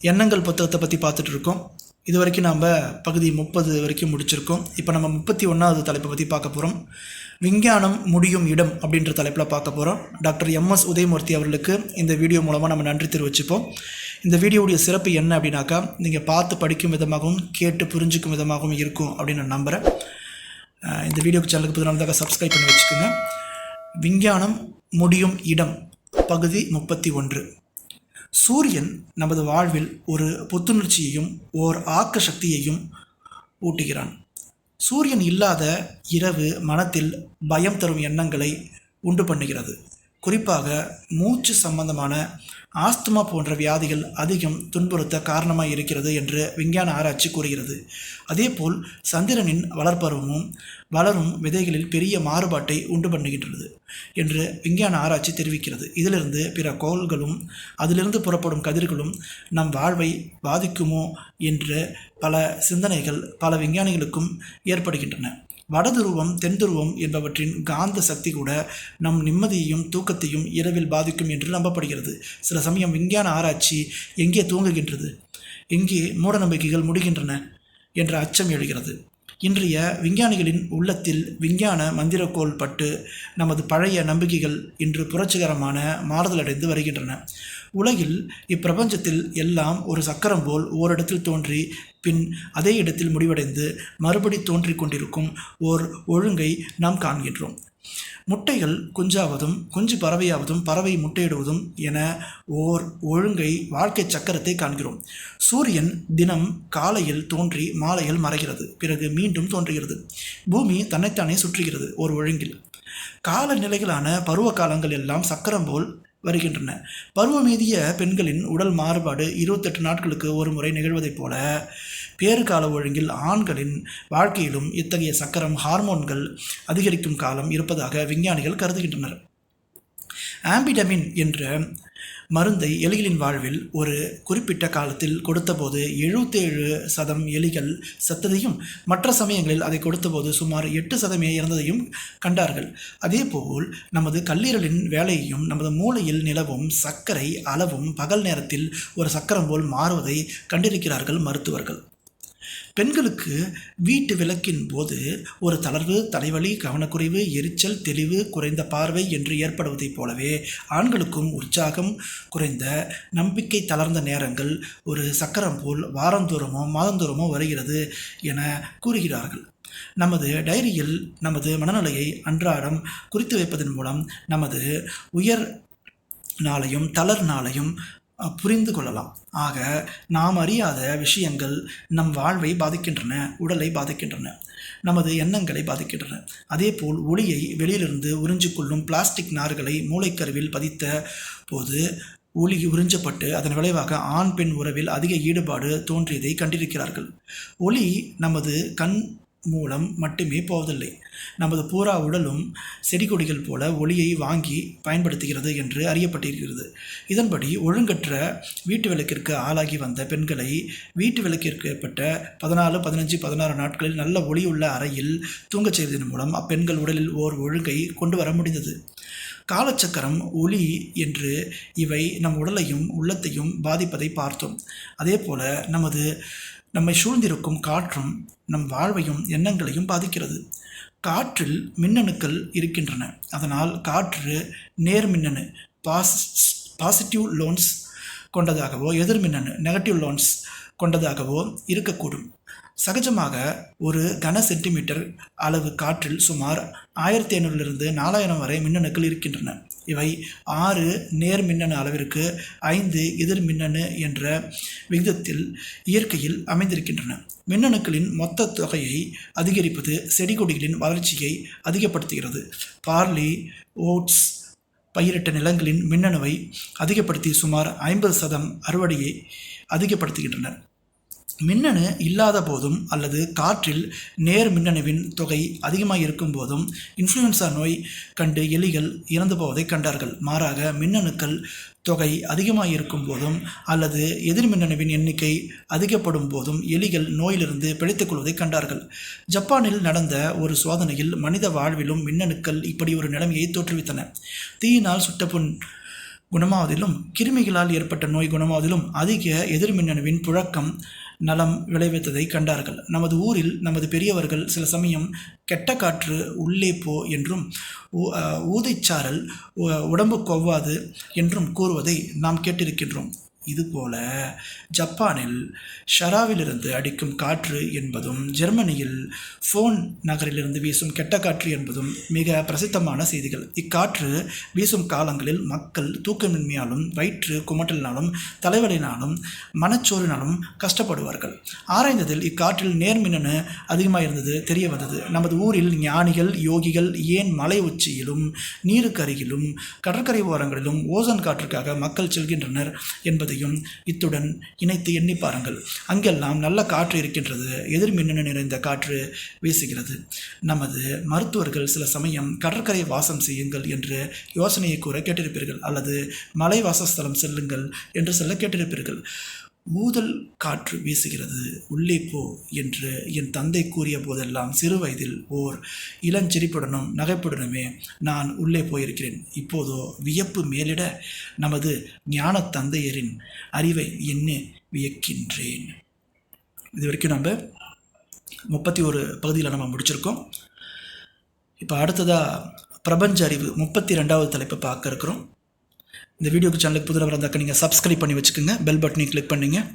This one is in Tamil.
எண்ணங்கள் புத்தகத்தை பற்றி பார்த்துட்டு இருக்கோம் இது வரைக்கும் நாம் பகுதி முப்பது வரைக்கும் முடிச்சிருக்கோம். இப்போ நம்ம முப்பத்தி ஒன்றாவது தலைப்பை பற்றி பார்க்க போகிறோம் விஞ்ஞானம் முடியும் இடம் அப்படின்ற தலைப்பில் பார்க்க போகிறோம் டாக்டர் எம்எஸ் உதயமூர்த்தி அவர்களுக்கு இந்த வீடியோ மூலமாக நம்ம நன்றி தெரிவிச்சுப்போம். இந்த வீடியோவுடைய சிறப்பு என்ன அப்படின்னாக்கா நீங்கள் பார்த்து படிக்கும் விதமாகவும் கேட்டு புரிஞ்சுக்கும் விதமாகவும் இருக்கும் அப்படின்னு நான் நம்புகிறேன் இந்த வீடியோ சேனலுக்கு புதுநாளாக சப்ஸ்கிரைப் பண்ணி வச்சுக்கோங்க. விஞ்ஞானம் முடியும் இடம் பகுதி முப்பத்தி ஒன்று. சூரியன் நமது வாழ்வில் ஒரு புத்துணர்ச்சியையும் ஓர் ஆக்க சக்தியையும் ஊட்டுகிறான். சூரியன் இல்லாத இரவு மனத்தில் பயம் தரும் எண்ணங்களை உண்டு பண்ணுகிறது. குறிப்பாக மூச்சு சம்பந்தமான ஆஸ்துமா போன்ற வியாதிகள் அதிகம் துன்புறுத்த காரணமாக இருக்கிறது என்று விஞ்ஞான ஆராய்ச்சி கூறுகிறது. அதேபோல் சந்திரனின் வளர்ப்பருவமும் வளரும் விதைகளில் பெரிய மாறுபாட்டை உண்டு பண்ணுகின்றது என்று விஞ்ஞான ஆராய்ச்சி தெரிவிக்கிறது. இதிலிருந்து பிற கோள்களும் அதிலிருந்து புறப்படும் கதிர்களும் நம் வாழ்வை பாதிக்குமோ என்று பல சிந்தனைகள் பல விஞ்ஞானிகளுக்கும் ஏற்படுகின்றன. வடதுருவம் தென்துருவம் என்பவற்றின் காந்த சக்தி கூட நம் நிம்மதியையும் தூக்கத்தையும் இரவில் பாதிக்கும் என்று நம்பப்படுகிறது. சில சமயம் விஞ்ஞான ஆராய்ச்சி எங்கே தூங்குகின்றது எங்கே மூடநம்பிக்கைகள் முடிகின்றன? என்ற அச்சம் எழுகிறது. இன்றைய விஞ்ஞானிகளின் உள்ளத்தில் விஞ்ஞான மந்திரக்கோள் பட்டு நமது பழைய நம்பிக்கைகள் இன்று புரட்சிகரமான மாறுதலடைந்து வருகின்றன. உலகில் இப்பிரபஞ்சத்தில் எல்லாம் ஒரு சக்கரம் போல் ஓரிடத்தில் தோன்றி பின் அதே இடத்தில் முடிவடைந்து மறுபடி தோன்றிக் கொண்டிருக்கும் ஓர் ஒழுங்கை நாம் காண்கின்றோம். முட்டைகள் குஞ்சாவதும் குஞ்சு பறவையாவதும் பறவை முட்டையிடுவதும் என ஓர் ஒழுங்கை வாழ்க்கை சக்கரத்தை காண்கிறோம். சூரியன் தினம் காலையில் தோன்றி மாலையில் மறைகிறது. பிறகு மீண்டும் தோன்றுகிறது. பூமி தன்னைத்தானே சுற்றுகிறது ஒரு ஒழுங்கில். காலநிலைகளான பருவ காலங்கள் எல்லாம் சக்கரம் போல் வருகின்றன. பருவமீதிய பெண்களின் உடல் மாறுபாடு இருபத்தெட்டு நாட்களுக்கு ஒரு முறை நிகழ்வதைப் போல பேறுகால ஒழுங்கில் ஆண்களின் வாழ்க்கையிலும் இத்தகைய சக்கரம் ஹார்மோன்கள் அதிகரிக்கும் காலம் இருப்பதாக விஞ்ஞானிகள் கருதுகின்றனர். ஆம்பிடமின் என்ற மருந்தை எலிகளின் வாழ்வில் ஒரு குறிப்பிட்ட காலத்தில் கொடுத்தபோது எழுபத்தேழு சதம் எலிகள் செத்ததையும் மற்ற சமயங்களில் அதை கொடுத்தபோது சுமார் எட்டு சதமே இறந்ததையும் கண்டார்கள். அதேபோல் நமது கல்லீரலின் வேலையையும் நமது மூளையில் நிலவும் சர்க்கரை அளவும் பகல் நேரத்தில் ஒரு சக்கரம் போல் மாறுவதை கண்டிருக்கிறார்கள் மருத்துவர்கள். பெண்களுக்கு வீட்டு விளக்கின் போது ஒரு தளர்வு தலைவலி கவனக்குறைவு எரிச்சல் தெளிவு குறைந்த பார்வை என்று ஏற்படுவதைப் போலவே ஆண்களுக்கும் உற்சாகம் குறைந்த நம்பிக்கை தளர்ந்த நேரங்கள் ஒரு சக்கரம் போல் வாரந்தூரமோ மாதந்தூரமோ வருகிறது என கூறுகிறார்கள். நமது டைரியில் நமது மனநிலையை அன்றாடம் குறித்து வைப்பதன் மூலம் நமது உயர் நாளையும் தளர் நாளையும் புரிந்து கொள்ளலாம். ஆக நாம் அறியாத விஷயங்கள் நம் வாழ்வை பாதிக்கின்றன உடலை பாதிக்கின்றன நமது எண்ணங்களை பாதிக்கின்றன. அதேபோல் ஒளியை வெளியிலிருந்து உறிஞ்சிக்கொள்ளும் பிளாஸ்டிக் நார்களை மூளைக்கருவில் பதித்த போது ஒளி உறிஞ்சப்பட்டு அதன் விளைவாக ஆண் பெண் உறவில் அதிக ஈடுபாடு தோன்றியதை கண்டிருக்கிறார்கள். ஒளி நமது கண் மூலம் மட்டுமே போவதில்லை. நமது பூரா உடலும் செடி கொடிகள் போல ஒளியை வாங்கி பயன்படுத்துகிறது என்று அறியப்பட்டிருக்கிறது. இதன்படி ஒழுங்கற்ற வீட்டு விளக்கிற்கு ஆளாகி வந்த பெண்களை வீட்டு விளக்கிற்கு ஏற்பட்ட பதினாலு பதினஞ்சு பதினாறு நாட்களில் நல்ல ஒளியுள்ள அறையில் தூங்கச் செய்வதன் மூலம் அப்பெண்கள் உடலில் ஓர் ஒழுங்கை கொண்டு வர முடிந்தது. காலச்சக்கரம் ஒளி என்று இவை நம் உடலையும் உள்ளத்தையும் பாதிப்பதை பார்த்தோம். அதே போல நமது நம்மை சூழ்ந்திருக்கும் காற்றும் நம் வாழ்வையும் எண்ணங்களையும் பாதிக்கிறது. காற்றில் மின்னணுக்கள் இருக்கின்றன. அதனால் காற்று நேர் மின்னணு பாஸ் பாசிட்டிவ் லோன்ஸ் கொண்டதாகவோ எதிர்மின்னணு நெகட்டிவ் லோன்ஸ் கொண்டதாகவோ இருக்கக்கூடும். சகஜமாக ஒரு கன சென்டிமீட்டர் அளவு காற்றில் சுமார் ஆயிரத்தி ஐநூறிலிருந்து நாலாயிரம் வரை மின்னணுக்கள் இருக்கின்றன. இவை ஆறு நேர் மின்னணு அளவிற்கு ஐந்து எதிர் மின்னணு என்ற விகிதத்தில் இயற்கையில் அமைந்திருக்கின்றன. மின்னணுக்களின் மொத்த தொகையை அதிகரிப்பது செடி கொடிகளின் வளர்ச்சியை அதிகப்படுத்துகிறது. பார்லி ஓட்ஸ் பயிரிட்ட நிலங்களின் மின்னணுவை அதிகப்படுத்தி சுமார் ஐம்பது சதம் அறுவடையை அதிகப்படுத்துகின்றனர் மின்னணு இல்லாத போதும் அல்லது காற்றில் நேர் மின்னணுவின் தொகை அதிகமாக இருக்கும் போதும் இன்ஃப்ளூயன்சா நோய் கண்டு எலிகள் இறந்து போவதை கண்டார்கள். மாறாக மின்னணுக்கள் தொகை அதிகமாக இருக்கும் போதும் அல்லது எதிர்மின்னணுவின் எண்ணிக்கை அதிகப்படும் போதும் எலிகள் நோயிலிருந்து பிழைத்துக் கொள்வதை கண்டார்கள். ஜப்பானில் நடந்த ஒரு சோதனையில் மனித வாழ்விலும் மின்னணுக்கள் இப்படி ஒரு நிலைமையை தோற்றுவித்தன. தீயினால் சுட்டப்புண் குணமாவதிலும் கிருமிகளால் ஏற்பட்ட நோய் குணமாவதிலும் அதிக எதிர்மின்னணுவின் புழக்கம் நலம் விளைவித்ததை கண்டார்கள். நமது ஊரில் நமது பெரியவர்கள் சில சமயம் கெட்ட காற்று உள்ளே போ என்றும் ஊ- ஊதைச்சாரல் உடம்பு கொவ்வாது என்றும் கூறுவதை நாம் கேட்டிருக்கின்றோம். இதுபோல ஜப்பானில் ஷராவிலிருந்து அடிக்கும் காற்று என்பதும் ஜெர்மனியில் ஃபோன் நகரிலிருந்து வீசும் கெட்ட காற்று என்பதும் மிக பிரசித்தமான செய்திகள். இக்காற்று வீசும் காலங்களில் மக்கள் தூக்கமின்மையாலும் வயிற்று குமட்டலினாலும் தலைவலினாலும் மனச்சோறினாலும் கஷ்டப்படுவார்கள். ஆராய்ந்ததில் இக்காற்றில் நேர்மின்னணு அதிகமாக இருந்தது தெரிய வந்தது நமது ஊரில் ஞானிகள் யோகிகள் ஏன் மலை உச்சியிலும் நீருக்கு அருகிலும் கடற்கரை ஓரங்களிலும் ஓசோன் காற்றுக்காக மக்கள் செல்கின்றனர் என்பது என்பதையும் இத்துடன் இணைத்து எண்ணி பாருங்கள். அங்கெல்லாம் நல்ல காற்று இருக்கின்றது. எதிர்மின்னணு நிறைந்த காற்று வீசுகிறது. நமது மருத்துவர்கள் சில சமயம் கடற்கரை வாசம் செய்யுங்கள் என்று யோசனையை கூற கேட்டிருப்பீர்கள். அல்லது மலை வாசஸ்தலம் செல்லுங்கள் என்று சொல்ல கேட்டிருப்பீர்கள். ஊதல் காற்று வீசுகிறது. உள்ளே போ என்று என் தந்தை கூறிய போதெல்லாம் சிறு வயதில் ஓர் இளஞ்சிரிப்புடனும் நகைப்புடனுமே நான் உள்ளே போயிருக்கிறேன். இப்போதோ வியப்பு மேலிட நமது ஞான தந்தையரின் அறிவை எண்ணி வியக்கின்றேன். இது வரைக்கும் நம்ம முப்பத்தி ஒரு பகுதியில் நம்ம முடிச்சிருக்கோம். இப்போ அடுத்ததாக பிரபஞ்ச அறிவு முப்பத்தி ரெண்டாவது தலைப்பை பார்க்க இருக்கிறோம். இந்த வீடியோக்கு சேனலுக்கு புதுசாக வரதாக்க நீங்கள் சப்ஸ்கிரைப் பண்ணி வச்சுக்கோங்க. பெல் பட்டனையும் கிளிக் பண்ணுங்கள்